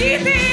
Easy.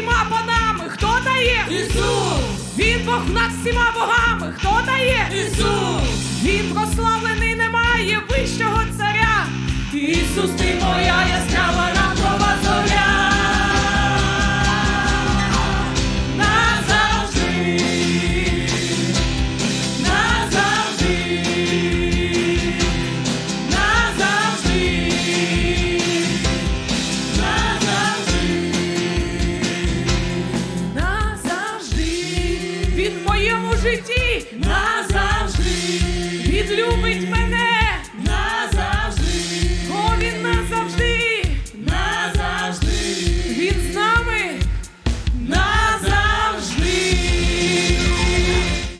всіма панами, хто дає? Ісус! Він Бог над всіма богами, хто дає? Ісус! Він прославлений немає вищого царя. Ісус ти назавжди відлюбить мене.